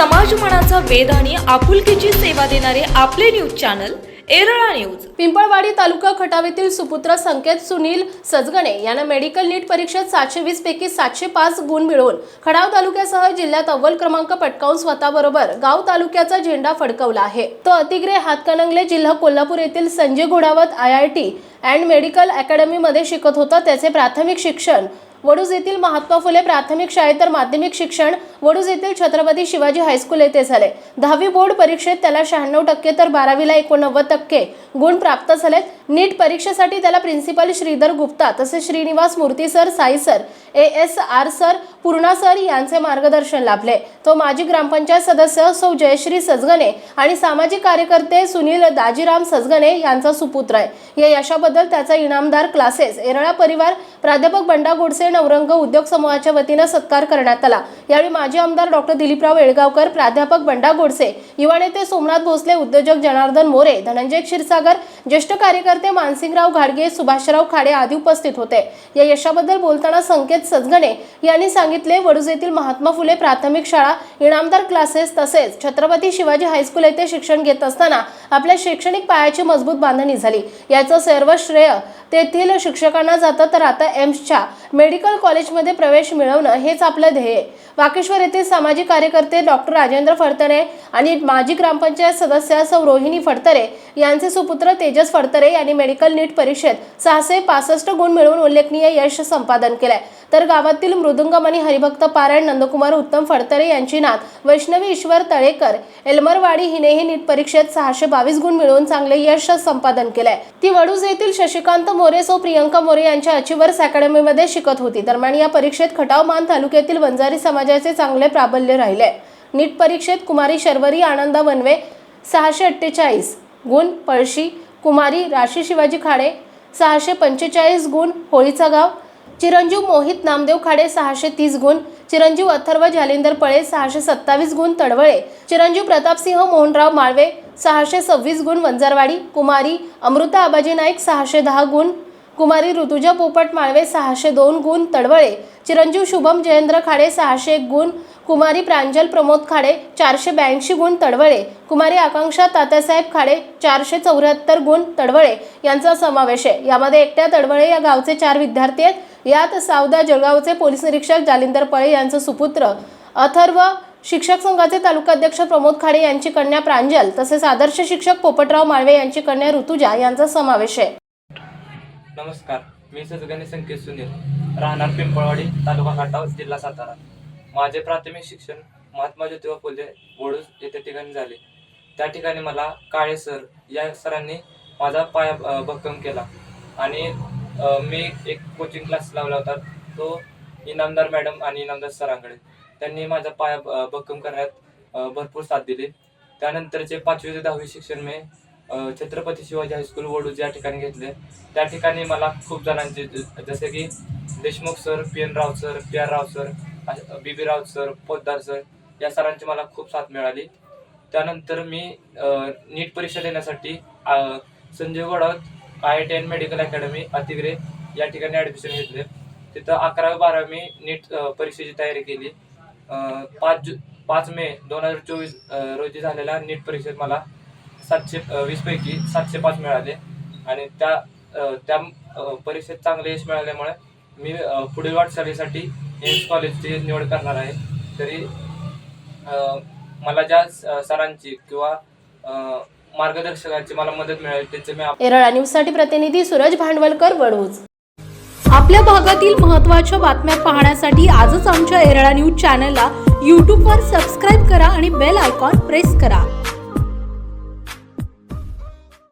समाज मनाचा वेध आणि आपुलकीची सेवा देणारे आपले न्यूज चॅनल एरळा न्यूज. पिंपळवाडी तालुका खटावेतील सुपुत्र संकेत सुनील सजगणे यांना मेडिकल नीट परीक्षेत सातशे वीस पैकी सातशे पाच गुण मिळवून खडाव तालुक्यासह जिल्ह्यात अव्वल क्रमांक पटकावून स्वतःबरोबर गाव तालुक्याचा झेंडा फडकवला आहे. तो अतिग्रे हातकणंगले जिल्हा कोल्हापूर येथील Sanjay Ghodawat I I T and medical अकॅडमीमध्ये शिकत होता. त्याचे प्राथमिक शिक्षण वडूज येथील महात्मा फुले प्राथमिक शाळेत तर माध्यमिक शिक्षण वडूज येथील छत्रपती शिवाजी हायस्कूल येथे झाले. दहावी बोर्ड परीक्षेत त्याला शहाण्णव टक्के तर बारावीला एकोणनव्वद टक्के गुण प्राप्त झालेत. नीट परीक्षेसाठी त्याला प्रिन्सिपल श्रीधर गुप्ता तसेच Shrinivas Murthy sir Sai sir A S R sir Purna sir यांचे मार्गदर्शन लाभले. तो माजी ग्रामपंचायत सदस्य सौ जयश्री सजगणे आणि सामाजिक कार्यकर्ते सुनील दाजीराम सजगणे यांचा सुपुत्र आहे. या यशाबद्दल त्याचा इनामदार क्लासेस एरळा परिवार प्राध्यापक बंडा गोडसे नवरंग उद्योग समूहाच्या वतीनं सत्कार करण्यात आला. यावेळी माजी आमदार डॉक्टर दिलीपराव येळगावकर प्राध्यापक बंडा गोडसे युवा नेते सोमनाथ भोसले उद्योजक जनार्दन मोरे धनंजय क्षीरसागर ज्येष्ठ कार्यकर्ते मानसिंगराव घाडगे सुभाषराव खाडे आदी उपस्थित होते. या यशाबद्दल बोलताना संकेत सजगणे यांनी सांगितले वडूज येथील महात्मा फुले प्राथमिक शाळा इनामदार क्लासेस तसेच छत्रपती शिवाजी हायस्कूल येथे शिक्षण घेत असताना आपल्या शैक्षणिक पायाची मजबूत बांधणी झाली. याचं सर्व श्रेय तेथील शिक्षकांना जातं तर आता एम्सच्या मेडिकल कॉलेजमध्ये प्रवेश मिळवणं हेच आपलं ध्येय. वाकेश्वर येथील सामाजिक कार्यकर्ते डॉक्टर राजेंद्र फडतरे आणि माजी ग्रामपंचायत सदस्य सौ रोहिणी फडतरे यांचे सुपुत्र तेजस फडतरे यांनी मेडिकल नीट परीक्षेत सहाशे पासष्ट गुण मिळवून उल्लेखनीय यश संपादन केलंय. तर गावातील मृदुंगम आणि हरिभक्त पारायण नंदकुमार उत्तम फडतरे यांची नात वैष्णवी ईश्वर तळेकर एल्मरवाडी हिनेही नीट परीक्षेत सहाशे बावीस गुण मिळवून चांगले यश संपादन केलंय. ती वडूज येथील शशिकांत मोरे सो प्रियंका मोरे यांच्या अचिवर्स अकॅडमीमध्ये शिकत होती. दरम्यान या परीक्षेत खटाव मान तालुक्यातील वंजारी समाजाचे चांगले प्राबल्य राहिले. नीट परीक्षेत कुमारी शर्वरी आनंदा वनवे सहाशे अठ्ठेचाळीस गुण पळशी कुमारी राशी शिवाजी खाडे सहाशे पंचेचाळीस गुण होळीचा गाव चिरंजीव मोहित नामदेव खाडे सहाशे तीस गुण चिरंजीव अथर्व जालिंदर पळे सहाशे सत्तावीस गुण तडवळे चिरंजीव प्रतापसिंह मोहनराव माळवे सहाशे सव्वीस गुण वंजारवाडी कुमारी अमृता आबाजी नाईक सहाशे दहा गुण कुमारी ऋतुजा पोपट माळवे सहाशे दोन गुण तडवळे चिरंजीव शुभम जयेंद्र खाडे सहाशे एक गुण कुमारी प्रांजल प्रमोद खाडे चारशे ब्याऐंशी गुण तडवळे कुमारी आकांक्षा तात्यासाहेब खाडे चारशे चौऱ्याहत्तर गुण तडवळे यांचा समावेश आहे. यामध्ये एकट्या तडवळे या गावचे चार विद्यार्थी आहेत. यात सावदा जळगावचे पोलीस निरीक्षक जालिंदर पळे यांचं सुपुत्र अथर्व शिक्षक संघाचे तालुकाध्यक्ष प्रमोद खाडे यांची कन्या प्रांजल तसेच आदर्श शिक्षक पोपटराव माळवे यांची कन्या ऋतुजा यांचा समावेश आहे. नमस्कार मी सजगणे संकेत सुनील राहणार पिंपळवाडी तालुका खाटाव जिल्हा सातारा. माझे प्राथमिक शिक्षण महात्मा ज्योतिबा फुले वडूज येथे ठिकाणी झाले. त्या ठिकाणी मला काळे सर या सरांनी माझा पाया भक्कम केला. आणि मी एक कोचिंग क्लास लावला होता. तो इनामदार मॅडम आणि इनामदार सरांकडे. त्यांनी माझा पाया भक्कम करण्यात भरपूर साथ दिली. त्यानंतरचे पाचवी ते दहावी शिक्षण मी छत्रपती शिवाजी हायस्कूल वडूज या ठिकाणी घेतले. त्या ठिकाणी मला खूप जणांचे जसे की Deshmukh sir P N Rao sir P R Rao sir B B Rao sir Poddar sir या सरांची मला खूप साथ मिळाली. त्यानंतर मी नीट परीक्षा देण्यासाठी Sanjay Ghodawat I I T N medical academy Atigre या ठिकाणी ॲडमिशन घेतले. तिथं अकरावी बारावी नीट परीक्षेची तयारी केली. पाच जु पाच मे दोन हजार चोवीस रोजी झालेल्या नीट परीक्षेत मला सातशे वीसपैकी सातशे पाच मिळाले. आणि त्या त्या परीक्षेत चांगले यश मिळाल्यामुळे मी पुढील वाटचालीसाठी एम्स कॉलेजची निवड करणार आहे. तरी मला ज्या सरांची किंवा मार्गदर्शकांची मला मदत मिळाली त्याचे मी एरळा न्यूजसाठी प्रतिनिधी सूरज भांडवलकर वडूज आपल्या भागातील महत्त्वाच्या बातम्या पाहण्यासाठी आजच आमच्या एरळा न्यूज चॅनलला यूट्यूबवर सबस्क्राईब करा आणि बेल आयकॉन प्रेस करा.